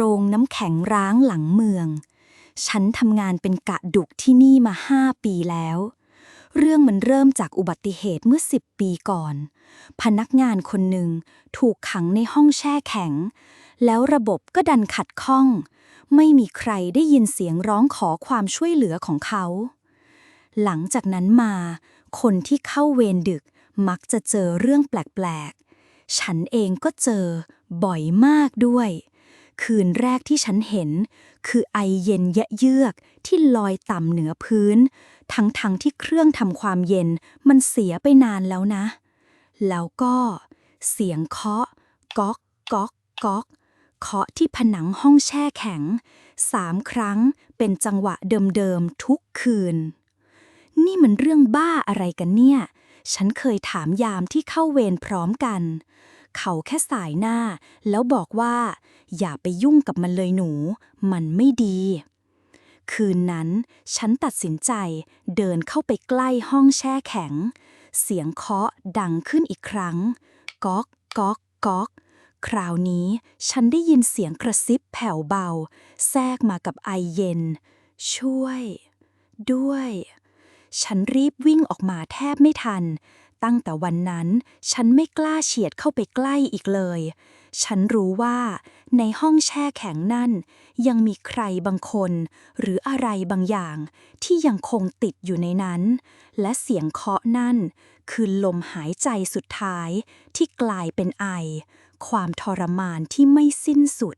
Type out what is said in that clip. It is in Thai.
โรงน้ำแข็งร้างหลังเมือง ฉันทำงานเป็นกะดุกที่นี่มาห้าปีแล้ว เรื่องมันเริ่มจากอุบัติเหตุเมื่อสิบปีก่อน พนักงานคนหนึ่งถูกขังในห้องแช่แข็ง แล้วระบบก็ดันขัดข้อง ไม่มีใครได้ยินเสียงร้องขอความช่วยเหลือของเขา หลังจากนั้นมา คนที่เข้าเวรดึกมักจะเจอเรื่องแปลกๆ ฉันเองก็เจอบ่อยมากด้วย คืนแรกที่ฉันเห็น คือไอเย็นยะเยือกที่ลอยต่ำเหนือพื้น ทั้งๆทที่เครื่องทำความเย็นมันเสียไปนานแล้วนะ แล้วก็ เสียงเคาะก๊อกก๊อกก๊อกเคาะที่ผนังห้องแช่แข็งสามครั้งเป็นจังหวะเดิมๆทุกคืน นี่มันเรื่องบ้าอะไรกันเนี่ย ฉันเคยถามยามที่เข้าเวรพร้อมกัน เขาแค่สายหน้า แล้วบอกว่า อย่าไปยุ่งกับมันเลยหนู มันไม่ดี คืนนั้น ฉันตัดสินใจเดินเข้าไปใกล้ห้องแช่แข็ง เสียงเคาะดังขึ้นอีกครั้ง ก๊อกก๊อกก๊อกคราวนี้ฉันได้ยินเสียงกระซิบแผ่วเบา แทรกมากับไอเย็น ช่วย ด้วย ฉันรีบวิ่งออกมาแทบไม่ทัน ตั้งแต่วันนั้น ฉันไม่กล้าเฉียดเข้าไปใกล้อีกเลย ฉันรู้ว่า ในห้องแช่แข็งนั่น ยังมีใครบางคน หรืออะไรบางอย่างที่ยังคงติดอยู่ในนั้น และเสียงเคาะนั่น คือลมหายใจสุดท้ายที่กลายเป็นไอ ความทรมานที่ไม่สิ้นสุด